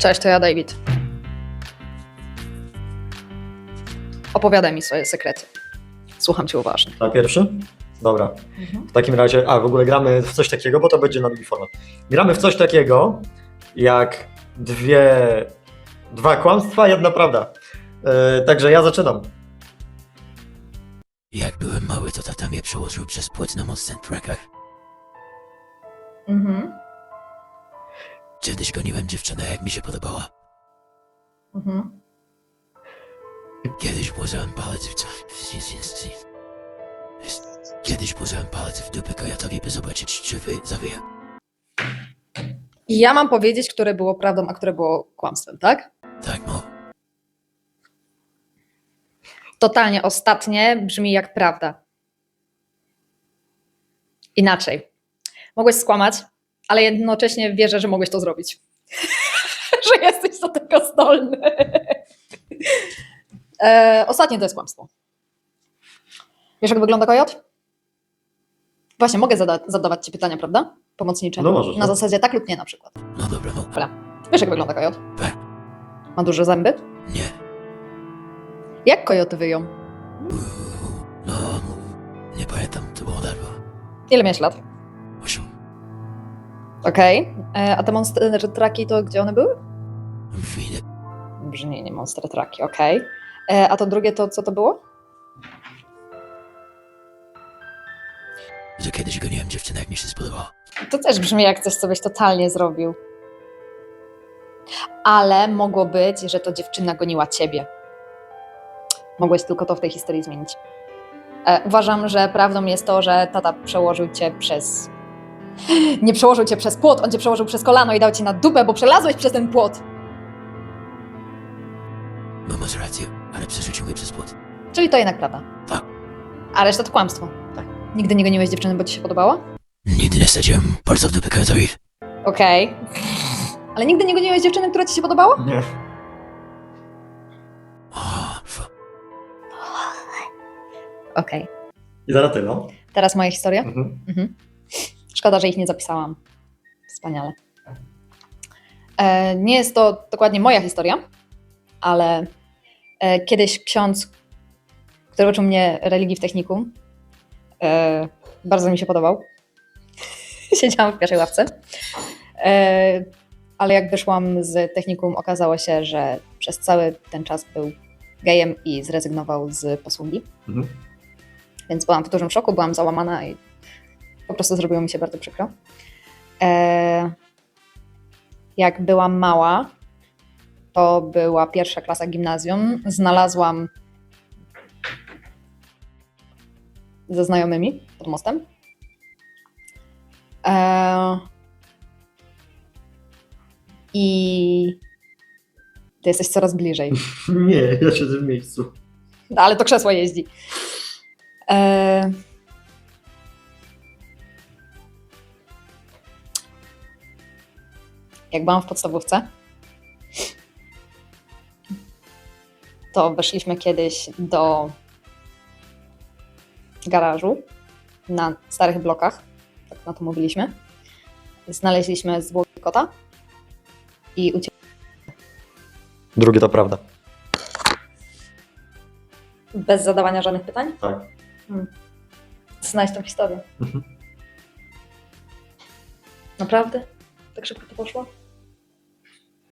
Cześć, to ja David. Opowiadaj mi swoje sekrety. Słucham cię uważnie. Na pierwszy? Dobra. W takim razie, a w ogóle gramy w coś takiego, bo to będzie na drugi format. Gramy w coś takiego, jak dwie, dwa kłamstwa, jedna prawda. E, także ja zaczynam. Jak byłem mały, to tata mnie przełożył przez płot na mocnych trackach. Mhm. Kiedyś goniłem dziewczynę, jak mi się podobała. Mhm. Kiedyś włożyłem palec w... Kiedyś włożyłem palec w dupę kojatowi, by zobaczyć, czy wy zawyje. I ja mam powiedzieć, które było prawdą, a które było kłamstwem, tak? Tak, mo. Totalnie ostatnie brzmi jak prawda. Inaczej. Mogłeś skłamać, ale jednocześnie wierzę, że mogłeś to zrobić. że jesteś do tego zdolny. e, ostatnie to jest kłamstwo. Wiesz, jak wygląda kojot? Właśnie, mogę zada- zadawać Ci pytania, prawda? Pomocnicze. No możesz, Na no. zasadzie tak lub nie na przykład. No dobra, no. Wiesz, jak wygląda kojot? Tak. Ma duże zęby? Nie. Jak kojoty wyją? Uuu, No, nie pamiętam, to było dawno. Ile miałeś lat? Okej. E, A te monster traki to gdzie one były? Winy. Brzmienie monster traki, okej. E, A to drugie to co to było? Że kiedyś goniłem dziewczynę, jak mi się spodobała. To też brzmi jak coś, co byś totalnie zrobił. Ale mogło być, że to dziewczyna goniła ciebie. Mogłeś tylko to w tej historii zmienić. E, uważam, że prawdą jest to, że tata przełożył cię przez. Nie przełożył cię przez płot, on cię przełożył przez kolano i dał ci na dupę, bo przelazłeś przez ten płot. No masz rację, ale przerzucił mnie przez płot. Czyli to jednak prawda. Tak. A reszta to kłamstwo. Tak. Nigdy nie goniłeś dziewczyny, bo ci się podobała? Nigdy nie sadziłem palca w dupę kojatowi. Okej. Ale nigdy nie goniłeś dziewczyny, która ci się podobała? Nie. O, f- Okej. I teraz ty, no. Teraz moja historia. Mhm. Mhm. Szkoda, że ich nie zapisałam. Wspaniale. E, nie jest to dokładnie moja historia, ale e, kiedyś ksiądz, który uczył mnie religii w technikum, e, bardzo mi się podobał. Siedziałam w pierwszej ławce. Ale jak wyszłam z technikum, okazało się, że przez cały ten czas był gejem i zrezygnował z posługi. Mhm. Więc byłam w dużym szoku, byłam załamana i po prostu zrobiło mi się bardzo przykro. E, jak byłam mała, to była pierwsza klasa gimnazjum. Znalazłam ze znajomymi pod mostem. E, I ty jesteś coraz bliżej. Nie, ja siedzę w miejscu. No, ale to krzesło jeździ. E... Jak byłam w podstawówce, to weszliśmy kiedyś do garażu na starych blokach, tak na to mówiliśmy. Znaleźliśmy zwłoki kota i uciekliśmy Drugie to prawda. bez zadawania żadnych pytań. Tak. Znać tą historię. Mhm. Naprawdę? Tak szybko to poszło?